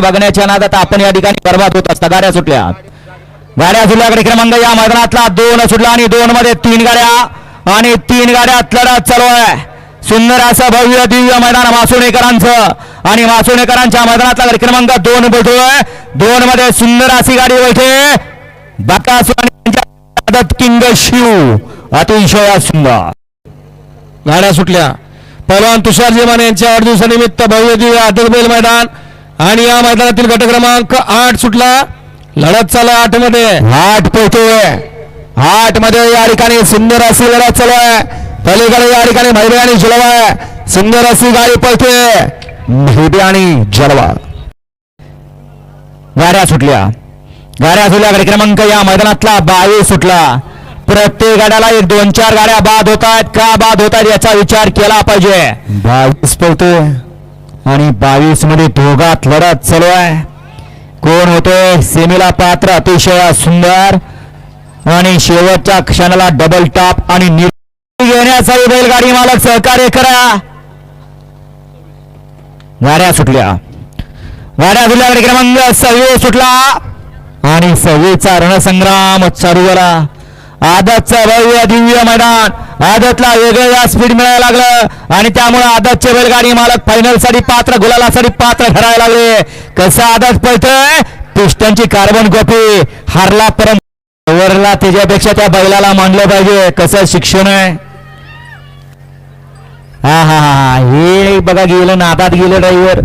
बघण्याच्या नादात आपण या ठिकाणी बर्बाद होत असता. गाड्या सुटल्या. गाड्या सुटल्याकडे क्रमांक या मैदानातला दोन सुटला आणि दोन मध्ये तीन गाड्या आणि तीन गाड्यात लढत चालू आहे. सुंदर असं भव्य दिव्य मैदान मासोणेकरांचं आणि मासोणेकरांच्या मैदानातला क्रमांक दोन बैठोय दोन मध्ये सुंदर अशी गाडी बैठे बाकासुर आणि आदत किंग शिव. अतिशय सुंदर. गाड्या सुटल्या. पहलवान तुषारजी माने यांच्या वाढदिवसानिमित्त भव्य दिव्य आदत मैदान आणि या मैदानातील गट क्रमांक आठ सुटला. लढत चालू आठमध्ये आठ पोहतोय आठमध्ये या ठिकाणी सुंदर अशी लढत चालू आहे. पलीकडे या ठिकाणी महिबे आणि जलवा आहे. सुंदर अशी गाडी पळते. महिबे आणि जलवा. गाड्या सुटल्या. गाड्या सुटल्या. गाडी क्रमांक या मैदानातला बावीस सुटला. प्रत्येक गाड्याला एक दोन चार गाड्या बाद होत आहेत. का बाद होत आहेत याचा विचार केला पाहिजे. बावीस पळतोय. आणि बावीसमध्ये दोघात लढत चालू आहे. कोण होतोय सेमीला पात्र अतिशय सुंदर. आणि शेवटच्या क्षणाला डबल टॉप आणि घेण्यासाठी बैलगाडी मालक सहकार्य करा. गाड्या सुटल्या. गाड्या सुटल्या क्रमांक सहावी सुटला. आणि सहावीचा रणसंग्राम चालू झाला. आदतचं भव्य दिव्य मैदान. आदतला वेगळं स्पीड मिळायला लागलं. आणि त्यामुळे आदतचे बैलगाडी मालक फायनलसाठी पात्र गुलालासाठी पात्र ठरायला लागले. कसं आदत पळतोय? पिस्टनची कार्बन कॉपी. हारला परंतु वरला त्याच्यापेक्षा त्या बैलाला मानलं पाहिजे. कसं शिक्षण आहे? हा हा हा हे. बघा गेलं नादात गेलं ड्रायव्हर